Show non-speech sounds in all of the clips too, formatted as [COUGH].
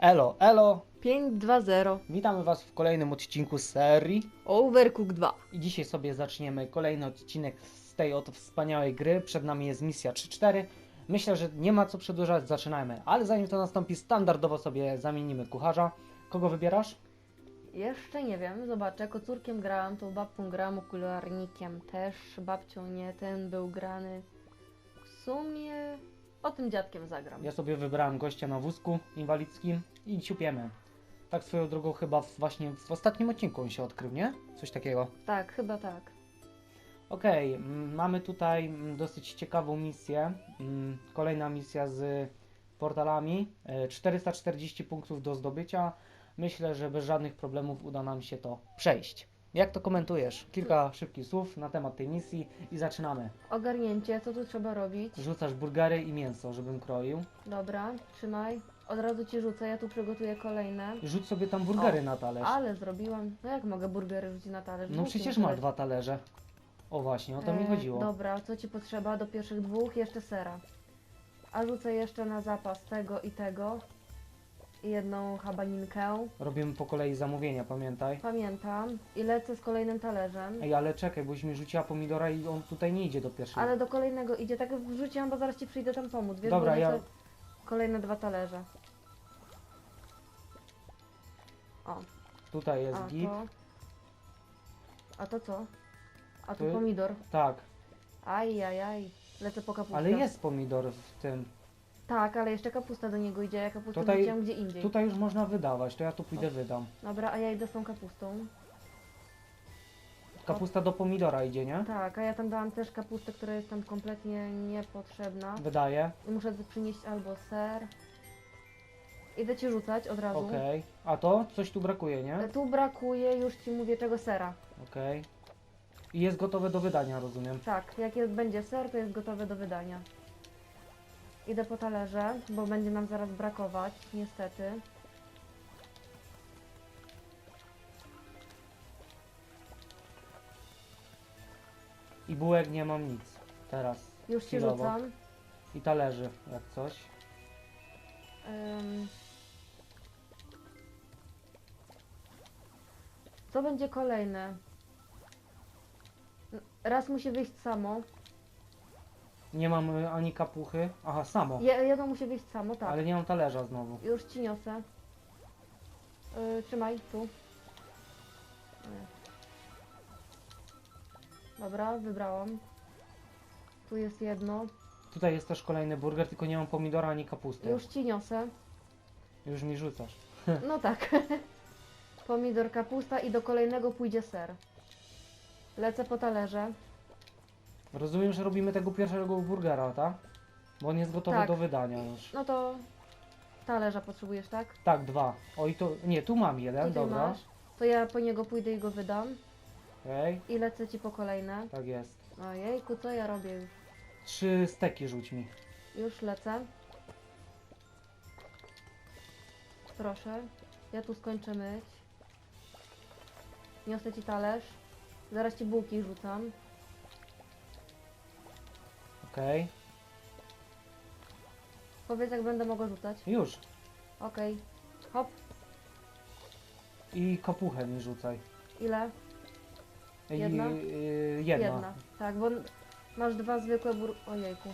Elo, elo! 5-2-0. Witamy Was w kolejnym odcinku serii. Overcook 2. I dzisiaj sobie zaczniemy kolejny odcinek z tej oto wspaniałej gry. Przed nami jest misja 3-4. Myślę, że nie ma co przedłużać, zaczynajmy. Ale zanim to nastąpi, standardowo sobie zamienimy kucharza. Kogo wybierasz? Jeszcze nie wiem, zobaczę. Kocurkiem grałam, to babką grałam, okularnikiem też. Babcią nie, ten był grany. W sumie o tym dziadkiem zagram. Ja sobie wybrałem gościa na wózku inwalidzkim i ciupiemy. Tak swoją drogą chyba w- właśnie w ostatnim odcinku on się odkrył, nie? Coś takiego. Tak, chyba tak. Okej, mm, mamy tutaj mm, dosyć ciekawą misję. Mm, Kolejna misja z portalami. E, 440 punktów do zdobycia. Myślę, że bez żadnych problemów uda nam się to przejść. Jak to komentujesz? Kilka szybkich słów na temat tej misji i zaczynamy. Ogarnięcie, co tu trzeba robić? Rzucasz burgery i mięso, żebym kroił. Dobra, trzymaj. Od razu ci rzucę, ja tu przygotuję kolejne. Rzuć sobie tam burgery O, na talerz. Ale zrobiłam. No jak mogę burgery rzucić na talerz? No przecież ma dwa talerze. O właśnie, o to mi E, chodziło. Dobra, co ci potrzeba do pierwszych dwóch? Jeszcze sera. A rzucę jeszcze na zapas tego i tego. I jedną habaninkę. Robimy po kolei zamówienia, pamiętaj. Pamiętam. I lecę z kolejnym talerzem. Ej, ale czekaj, boś mi rzuciła pomidora i on tutaj nie idzie do pierwszego. Ale do kolejnego idzie. Tak wrzuciłam, bo zaraz ci przyjdę tam pomóc. Wiesz, Dobra, ja- Kolejne dwa talerze. O, Tutaj jest a git. to... A to co? A tu Tu- pomidor. Tak, Aj, aj, aj. Lecę po kapustę. ale jest pomidor w tym. Tak, ale jeszcze kapusta do niego idzie. Ja kapustę Tutaj- gdzie indziej. Tutaj już można wydawać, to ja tu pójdę wydam. Dobra, a ja idę z tą kapustą. Kapusta do pomidora idzie, nie? Tak, a ja tam dałam też kapustę, która jest tam kompletnie niepotrzebna. Wydaje. I muszę przynieść albo ser. Idę ci rzucać od razu. Okej. A to? Coś tu brakuje, E, nie? Tu brakuje, już ci mówię czego sera. Okej. I jest gotowe do wydania, rozumiem. Tak, jak jest, będzie ser, to jest gotowe do wydania. Idę po talerze, bo będzie nam zaraz brakować, niestety. I bułek nie mam nic. Teraz. Już ci Chwilowo. rzucam. I talerzy, jak coś. Ym. Co będzie kolejne? Raz musi wyjść samo. Nie mam y, ani kapuchy. Aha, samo. Je, jedno musi wyjść samo, tak. Ale nie mam talerza znowu. Już ci niosę. Yy, trzymaj, tu. Yy. Dobra, wybrałam. Tu jest jedno. Tutaj jest też kolejny burger, tylko nie mam pomidora ani kapusty. Już ci niosę. Już mi rzucasz. [LAUGHS] No tak. [LAUGHS] Pomidor, kapusta i do kolejnego pójdzie ser. Lecę po talerze. Rozumiem, że robimy tego pierwszego burgera, tak? Bo on jest gotowy Tak. do wydania już. No to talerza potrzebujesz, tak? Tak, dwa. Oj, to. Nie, tu mam jeden, Tutaj dobra. masz. To ja po niego pójdę i go wydam. Okej, I lecę ci po kolejne. tak jest. Ojejku, co ja robię już? Trzy steki rzuć mi. Już lecę. Proszę. Ja tu skończę myć. Niosę ci talerz. Zaraz ci bułki rzucam. Okej. Powiedz jak będę mogła rzucać. Już. Okej. Hop. I kapuchę mi rzucaj. Ile? I, Jedna? y, jedna. Jedna. Tak, bo masz dwa zwykłe bur... Ojejku.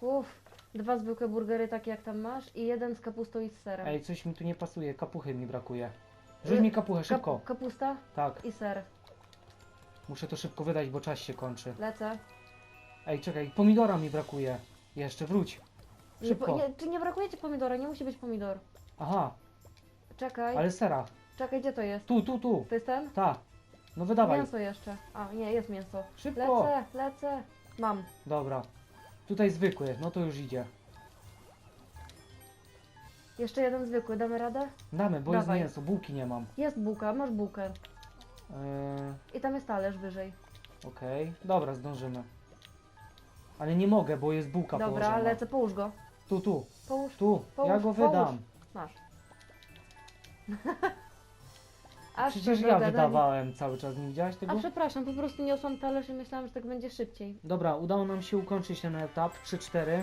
Uff. Dwa zwykłe burgery takie jak tam masz i jeden z kapustą i z serem. Ej, coś mi tu nie pasuje, kapuchy mi brakuje. Rzuć Y, mi kapuchę, Kap- szybko. kapusta Tak, i ser. Muszę to szybko wydać, bo czas się kończy. Lecę. Ej, czekaj, pomidora mi brakuje. Jeszcze, wróć. Nie, Szybko. po, nie, czy nie brakuje ci pomidora? Nie musi być pomidor. Aha, Czekaj. ale sera. Czekaj, gdzie to jest? Tu, tu, tu. To jest ten? Ta. No wydawaj. Mięso jeszcze. A, nie, jest mięso. Szybko. Lecę, lecę. Mam. Dobra. Tutaj zwykły, no to już idzie. Jeszcze jeden zwykły, damy radę? Damy, bo Dawaj. jest mięso, bułki nie mam. Jest bułka, masz bułkę. Yy, I tam jest talerz wyżej. Okej, dobra, zdążymy. Ale nie mogę, bo jest bułka Dobra, położona. lecę, połóż go. Tu, tu, Połóż. tu, Połóż, ja go połóż. wydam. Masz. [LAUGHS] Aż Przecież ja dogadali. wydawałem cały czas, nie widziałaś tego? A przepraszam, po prostu niosłam talerz i myślałam, że tak będzie szybciej. Dobra, udało nam się ukończyć ten etap 3-4.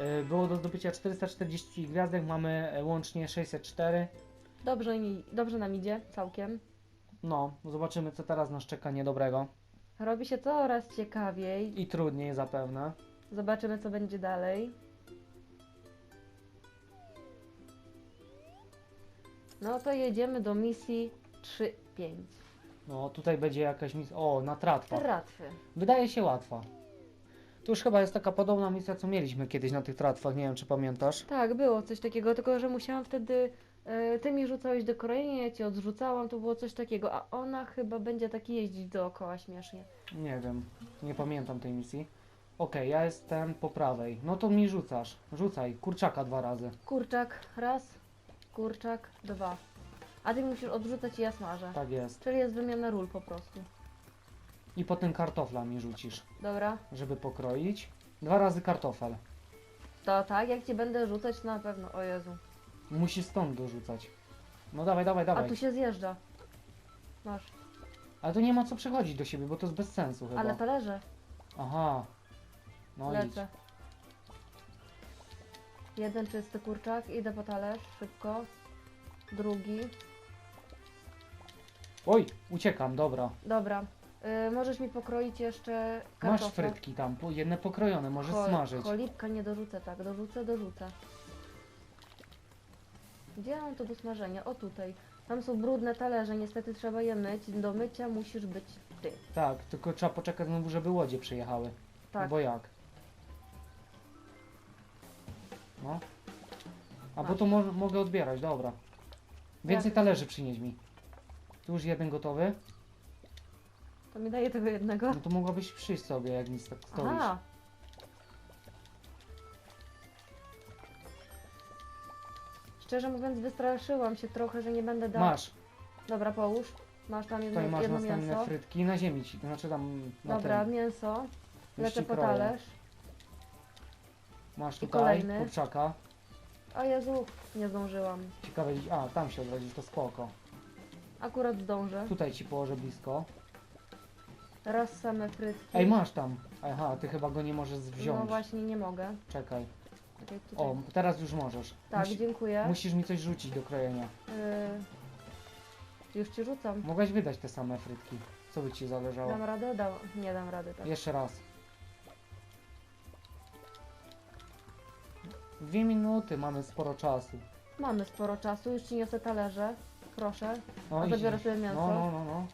Y, Było do zdobycia 440 gwiazdek, mamy e, łącznie 604. Dobrze, mi, dobrze nam idzie, całkiem. No, zobaczymy co teraz nas czeka niedobrego. Robi się coraz ciekawiej. I trudniej zapewne. Zobaczymy, co będzie dalej. No to jedziemy do misji 3-5. No, tutaj będzie jakaś misja. O, na tratwach. Tratwy. Wydaje się łatwa. To już chyba jest taka podobna misja, co mieliśmy kiedyś na tych tratwach, nie wiem czy pamiętasz. Tak, było coś takiego, tylko że musiałam wtedy. E, ty mi rzucałeś do krojenia, ja ci odrzucałam, to było coś takiego, a ona chyba będzie tak jeździć dookoła śmiesznie. Nie wiem, nie pamiętam tej misji. Okej, ja jestem po prawej. No to mi rzucasz. Rzucaj, kurczaka dwa razy. Kurczak, raz, kurczak, dwa. A ty musisz odrzucać i ja smażę. Tak jest. Czyli jest wymiana ról po prostu. I potem kartofla mi rzucisz, Dobra, żeby pokroić. Dwa razy kartofel. to tak, jak ci będę rzucać, na pewno. O Jezu. Musisz stąd dorzucać. No dawaj, dawaj, A dawaj. tu się zjeżdża. Masz. Ale tu nie ma co przechodzić do siebie, bo to jest bez sensu chyba. Ale talerze. Aha. No idź. Lecę. Jeden czysty kurczak, idę po talerz, szybko. Drugi. Oj, uciekam, dobra. Dobra. Y, możesz mi pokroić jeszcze Masz kartofle? frytki tam, po- jedne pokrojone, możesz Chol- smażyć. Cholipka nie dorzucę, tak. Dorzucę, dorzucę. Gdzie ja mam to do smażenia? O tutaj. Tam są brudne talerze, niestety trzeba je myć. Do mycia musisz być ty. Tak, tylko trzeba poczekać znowu, żeby łodzie przyjechały. No Tak. bo jak? No. A bo Masz. to mo mogę odbierać, dobra. Więcej Jak? talerzy przynieś mi. Tu już jeden gotowy. To mi daje tego jednego. No to mogłabyś przyjść sobie, jak nic tak stoisz. Aha. Szczerze mówiąc, wystraszyłam się trochę, że nie będę dał. Masz, Dobra, połóż. Masz tam jedno, tutaj masz jedno następne mięso. frytki na ziemi, ci, znaczy tam na Dobra, tym. mięso. Już Lecę ci po kroję. talerz. Masz tutaj kolejny. kurczaka. O Jezu, nie zdążyłam. Ciekawe, a tam się odrodzisz, to spoko. Akurat zdążę. Tutaj ci położę blisko. Raz same frytki. Ej, masz tam. Aha, ty chyba go nie możesz wziąć. No właśnie, nie mogę. Czekaj. Tutaj. O, teraz już możesz. tak, Musi- dziękuję. Musisz mi coś rzucić do krojenia. Y, Już ci rzucam. Mogłaś wydać te same frytki. Co by ci zależało? Dam radę? Dam. Nie dam rady, tak. Jeszcze raz. Dwie minuty, mamy sporo czasu. Mamy sporo czasu, już ci niosę talerze. Proszę. No A idź. zabiorę sobie mięso. No, no, no, no.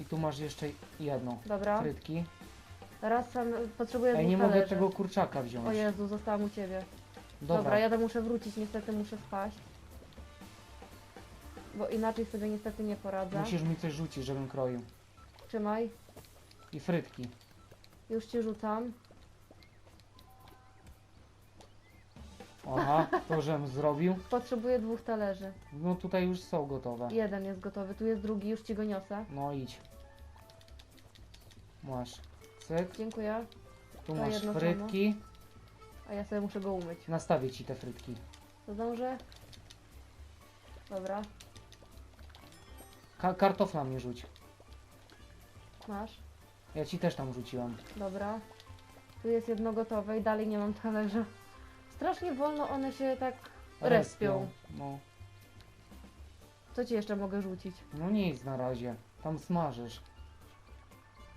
I tu masz jeszcze jedno. Dobra. Frytki. Raz sam potrzebuję Ej, dwóch nie mogę talerzy. tego kurczaka wziąć. O Jezu, zostałam u ciebie. Dobra. Dobra, ja to muszę wrócić, niestety muszę spaść. Bo inaczej sobie niestety nie poradzę. Musisz mi coś rzucić, żebym kroił. Trzymaj, I frytki. już ci rzucam. Aha, to żem zrobił. Potrzebuję dwóch talerzy. No tutaj już są gotowe. Jeden jest gotowy, tu jest drugi, już ci go niosę. No idź. Masz. Cyk. Dziękuję. Tu To masz jedno frytki. A ja sobie muszę go umyć. Nastawię ci te frytki. To zdążę? Dobra, Ka kartofla mi rzuć. masz. Ja ci też tam rzuciłem. Dobra. Tu jest jedno gotowe i dalej nie mam talerza. Strasznie wolno one się tak respią. No. Co ci jeszcze mogę rzucić? no nic na razie. Tam smażysz.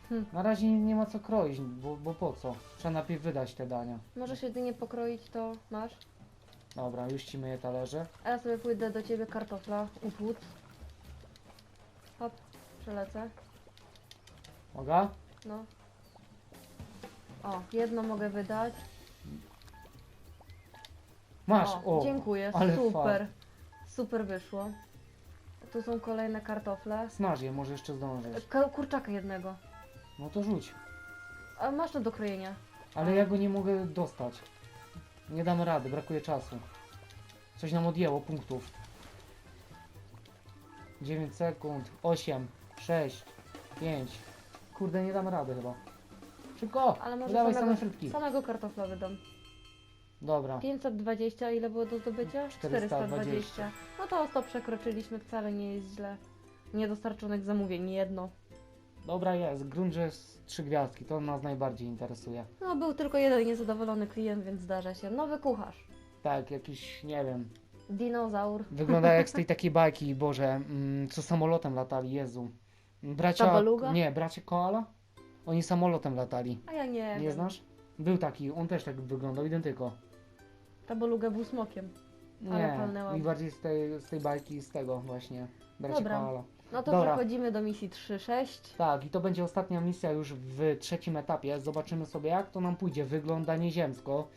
Hm. Na razie nie, nie ma co kroić, bo, bo po co? Trzeba najpierw wydać te dania. Możesz jedynie pokroić to, masz. Dobra, już ci myję talerze. A ja sobie pójdę do ciebie kartofla, upłód. Hop, przelecę. Mogę? No. O, jedno mogę wydać. Masz! O, dziękuję, ale super. Super wyszło. Tu są kolejne kartofle. Smaż je, może jeszcze zdążysz. Ka- kurczaka jednego. No to rzuć. A masz to do krojenia. Ale ja go nie mogę dostać. Nie dam rady, brakuje czasu. Coś nam odjęło punktów. 9 sekund, 8, 6, 5. Kurde, nie dam rady chyba. Szybko! Ale może Dawaj samego, same frytki. samego kartofla wydam. Dobra. 520, ile było do zdobycia? 420. No to o 100 przekroczyliśmy, wcale nie jest źle. Niedostarczonych zamówień, jedno. Dobra jest, grunt, że jest trzy gwiazdki, to nas najbardziej interesuje. No, był tylko jeden niezadowolony klient, więc zdarza się. Nowy kucharz. Tak, jakiś, nie wiem, Dinozaur. wygląda jak z tej [LAUGHS] takiej bajki, Boże, mm, co samolotem latali, Jezu. Bracia, Tabaluga? nie, bracie Koala? Oni samolotem latali, A ja nie nie wiem. znasz? Był taki, on też tak wyglądał, identyko. Tabaluga był smokiem. Ale Nie, palnęłam. i bardziej z tej, z tej bajki, z tego właśnie, bracie Dobra. Koala. No to Dobra. przechodzimy do misji 3-6. Tak, i to będzie ostatnia misja już w trzecim etapie. Zobaczymy sobie, jak to nam pójdzie. Wygląda nieziemsko.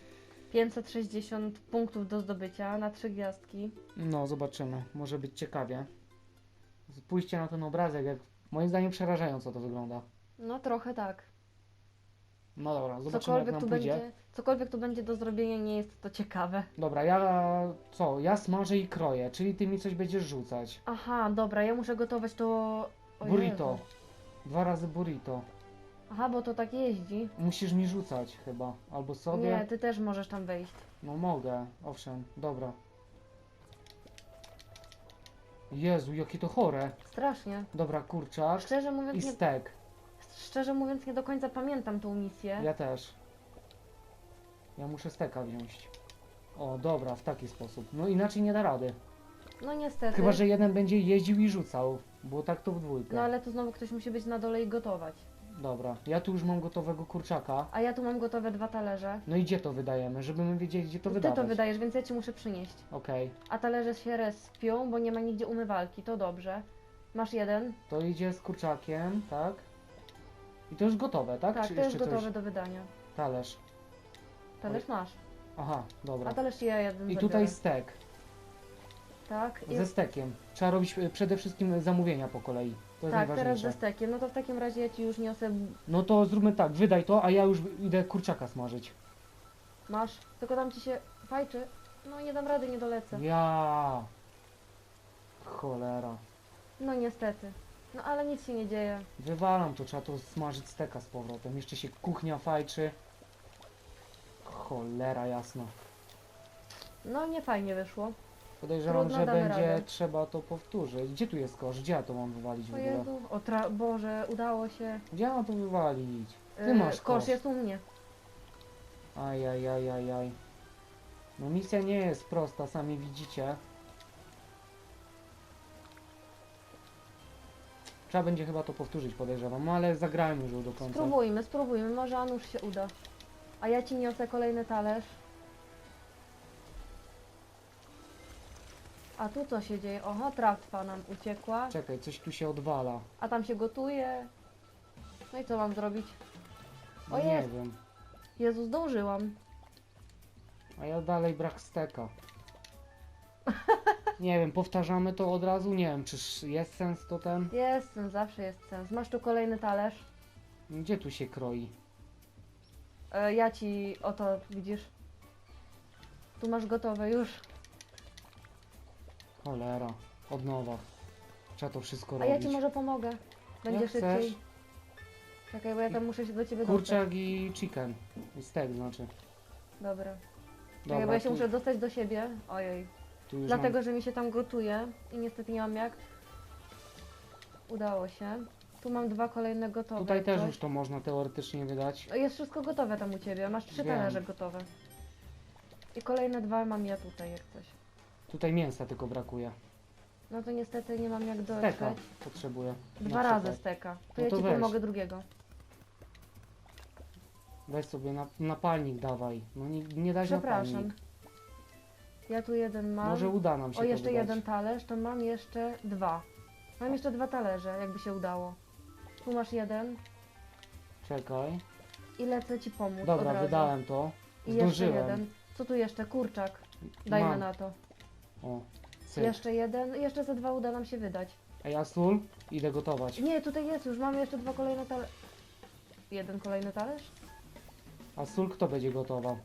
560 punktów do zdobycia na trzy gwiazdki. No, zobaczymy. Może być ciekawie. Spójrzcie na ten obrazek, jak moim zdaniem przerażająco to wygląda. No trochę tak. No dobra, zobaczymy jak Cokolwiek nam tu, pójdzie. będzie, cokolwiek tu będzie do zrobienia, nie jest to ciekawe. Dobra, ja co? Ja smażę i kroję, czyli ty mi coś będziesz rzucać. Aha, dobra, ja muszę gotować to... o Burrito. Jezu. Dwa razy burrito. Aha, bo to tak jeździ. Musisz mi rzucać chyba. Albo sobie. Nie, ty też możesz tam wejść. No mogę, owszem, dobra. Jezu, jakie to chore. Strasznie. Dobra, kurczak Szczerze i mówiąc, nie, stek. Szczerze mówiąc, nie do końca pamiętam tą misję. Ja też. Ja muszę steka wziąć. O, dobra, w taki sposób. No inaczej nie da rady. No niestety. Chyba, że jeden będzie jeździł i rzucał. Było tak to w dwójkę. No ale tu znowu ktoś musi być na dole i gotować. Dobra, ja tu już mam gotowego kurczaka. A ja tu mam gotowe dwa talerze. No i gdzie to wydajemy, żeby my wiedzieli, gdzie to Ty wydawać. to wydajesz, więc ja ci muszę przynieść. Okej, A talerze się respią, bo nie ma nigdzie umywalki, to dobrze. Masz jeden? to idzie z kurczakiem, tak? I to już gotowe, tak? Tak, Czy to jest jeszcze gotowe coś? do wydania. Talerz. Talerz masz. Aha, dobra. A talerz ja jeden I zabiorę. tutaj stek. Tak, i... Ze stekiem. Trzeba robić e, przede wszystkim zamówienia po kolei. To jest tak teraz najważniejsze. ze stekiem. No to w takim razie ja ci już niosę. No to zróbmy tak, wydaj to, a ja już idę kurczaka smażyć. Masz. Tylko tam ci się fajczy. No nie dam rady, nie dolecę. Ja. Cholera. No niestety. No ale nic się nie dzieje. Wywalam to, trzeba to smażyć steka z powrotem. Jeszcze się kuchnia fajczy. Cholera jasna. No nie fajnie wyszło. Podejrzewam, Trudno, że damy będzie radę. trzeba to powtórzyć. Gdzie tu jest kosz? Gdzie ja to mam wywalić w O ogóle? Jezu. O tra... Boże, udało się. Gdzie ja mam to wywalić? Ty Yy, masz kosz kosz. jest u mnie. Ajajajajaj. No misja nie jest prosta, sami widzicie. Trzeba będzie chyba to powtórzyć, podejrzewam, no ale zagrałem już do końca. Spróbujmy, spróbujmy. Może a nuż się uda. A ja ci niosę kolejny talerz. A tu co się dzieje? Oho, tratwa nam uciekła. Czekaj, coś tu się odwala. A tam się gotuje. No i co mam zrobić? O, nie jest. wiem. Jezu, zdążyłam. A ja dalej brak steka. [LAUGHS] Nie wiem, powtarzamy to od razu? Nie wiem, czy jest sens to ten? Jest sens, zawsze jest sens. Masz tu kolejny talerz. Gdzie tu się kroi? E, ja ci oto, widzisz? Tu masz gotowe już. Cholera, od nowa. Trzeba to wszystko A ja robić. ci może pomogę. Będzie Jak szybciej. chcesz. Czekaj, bo ja tam muszę się do ciebie dostać. Kurczak i chicken. I stek znaczy. Dobra. Czekaj, Dobra, bo ja się tu, muszę dostać do siebie. Ojej. Tu już Dlatego, mam... że mi się tam gotuje i niestety nie mam jak. Udało się. Tu mam dwa kolejne gotowe. Tutaj też coś. już to można teoretycznie wydać. O, Jest wszystko gotowe tam u ciebie. Masz trzy Wiem. talerze gotowe. I kolejne dwa mam ja tutaj, jak coś. Tutaj mięsa tylko brakuje. No to niestety nie mam jak Steka dotrzeć. potrzebuję. Dwa Na razy przykład. steka. To No ja to ci weź. pomogę drugiego. Weź sobie na, napalnik dawaj. No nie, nie dać Przepraszam. napalnik. Ja tu jeden mam. Może uda nam się o, to jeszcze wydać. jeden talerz, to mam jeszcze dwa. Mam jeszcze dwa talerze, jakby się udało. Tu masz jeden Czekaj. i lecę ci pomóc od Dobra, razu. wydałem to. I jeszcze Zdążyłem. jeden. Co tu jeszcze? Kurczak. Dajmy Mam. na to. O, cyk. Jeszcze jeden. Jeszcze ze dwa uda nam się wydać. Ej, a sól? Idę gotować. Nie, tutaj jest już. Mamy jeszcze dwa kolejne talerze. Jeden kolejny talerz? A sól kto będzie gotował?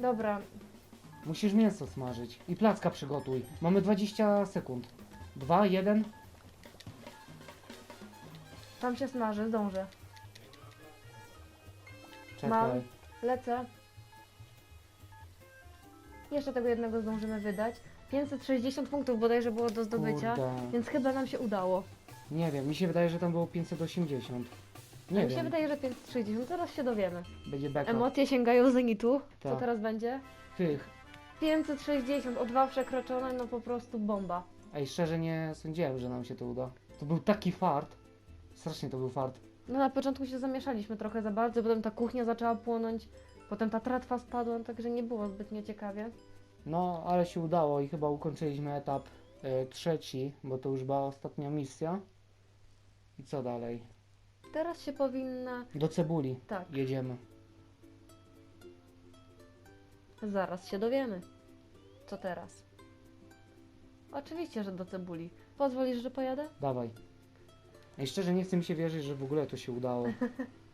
Dobra. Musisz mięso smażyć. I placka przygotuj. Mamy 20 sekund. Dwa, jeden. Tam się smaży, zdążę. Czekaj. Mam. Lecę. Jeszcze tego jednego zdążymy wydać. 560 punktów bodajże było do zdobycia, Kurde. więc chyba nam się udało. Nie wiem, mi się wydaje, że tam było 580. Nie Mi wiem, się wydaje, że 560, zaraz się dowiemy. będzie beka. Emocje sięgają zenitu. Co Tak. teraz będzie? Tych. 560, o dwa przekroczone, no po prostu bomba. Ej, szczerze nie sądziłem, że nam się to uda. To był taki fart. Strasznie to był fart. No na początku się zamieszaliśmy trochę za bardzo, potem ta kuchnia zaczęła płonąć, potem ta tratwa spadła, także nie było zbytnio ciekawie. No, ale się udało i chyba ukończyliśmy etap e, trzeci, bo to już była ostatnia misja. I co dalej? Teraz się powinna... Do cebuli Tak, jedziemy. Zaraz się dowiemy. Co teraz? Oczywiście, że do cebuli. Pozwolisz, że pojadę? Dawaj. Ej, szczerze nie chce mi się wierzyć, że w ogóle to się udało.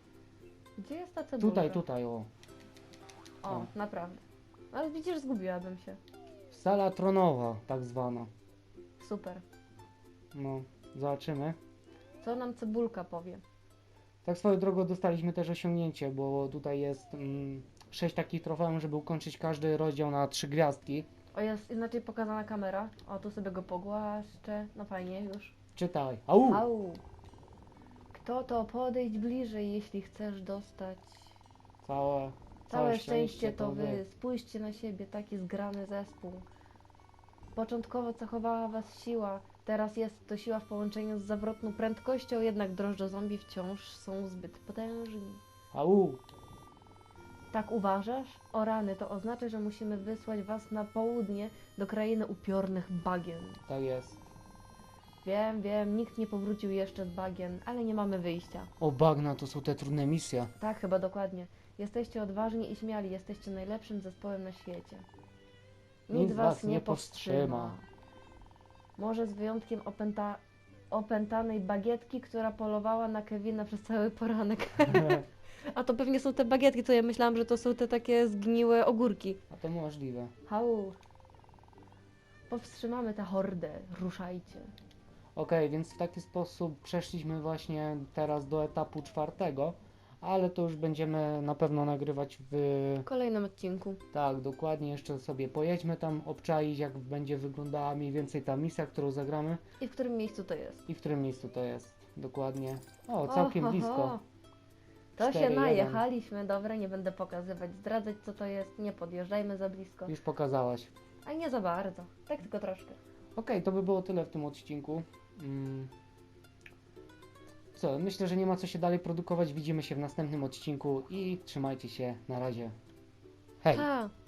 [LAUGHS] Gdzie jest ta cebula? Tutaj, tutaj, o. O, naprawdę. Ale widzisz, zgubiłabym się. Sala tronowa, tak zwana. Super. No, zobaczymy. Co nam cebulka powie? Tak swoją drogą dostaliśmy też osiągnięcie, bo tutaj jest mm, sześć takich trofeum, żeby ukończyć każdy rozdział na trzy gwiazdki. O, jest inaczej pokazana kamera. O, tu sobie go pogłaszczę. No fajnie, już. Czytaj. Au! Au! Kto to? Podejdź bliżej, jeśli chcesz dostać. Całe, Całe szczęście to wy. Spójrzcie na siebie, taki zgrany zespół. Początkowo cechowała was siła, teraz jest to siła w połączeniu z zawrotną prędkością, jednak drożdże zombie wciąż są zbyt potężni. Au! Tak uważasz? O rany, to oznacza, że musimy wysłać was na południe do krainy upiornych bagien. Tak jest. Wiem, wiem, nikt nie powrócił jeszcze z bagien, ale nie mamy wyjścia. O bagna, to są te trudne misje. Tak, chyba dokładnie. Jesteście odważni i śmiali, jesteście najlepszym zespołem na świecie. Nic, was nie powstrzyma. Może z wyjątkiem opęta... opętanej bagietki, która polowała na Kevina przez cały poranek. [LAUGHS] A to pewnie są te bagietki, to ja myślałam, że to są te takie zgniłe ogórki. A to możliwe. Hau. Powstrzymamy tę hordę, ruszajcie. Okej, więc w taki sposób przeszliśmy właśnie teraz do etapu czwartego, ale to już będziemy na pewno nagrywać w... W kolejnym odcinku. Tak, dokładnie, jeszcze sobie pojedźmy tam, obczaić jak będzie wyglądała mniej więcej ta misja, którą zagramy I w którym miejscu to jest? i w którym miejscu to jest. Dokładnie. O, całkiem Oho, blisko. To się 4-1. najechaliśmy, dobra, nie będę pokazywać, zdradzać co to jest, nie podjeżdżajmy za blisko. Już pokazałaś. A nie za bardzo, tak tylko troszkę. Okej, to by było tyle w tym odcinku. Mm. Co, myślę, że nie ma co się dalej produkować. Widzimy się w następnym odcinku i trzymajcie się. Na razie. Hej! Pa!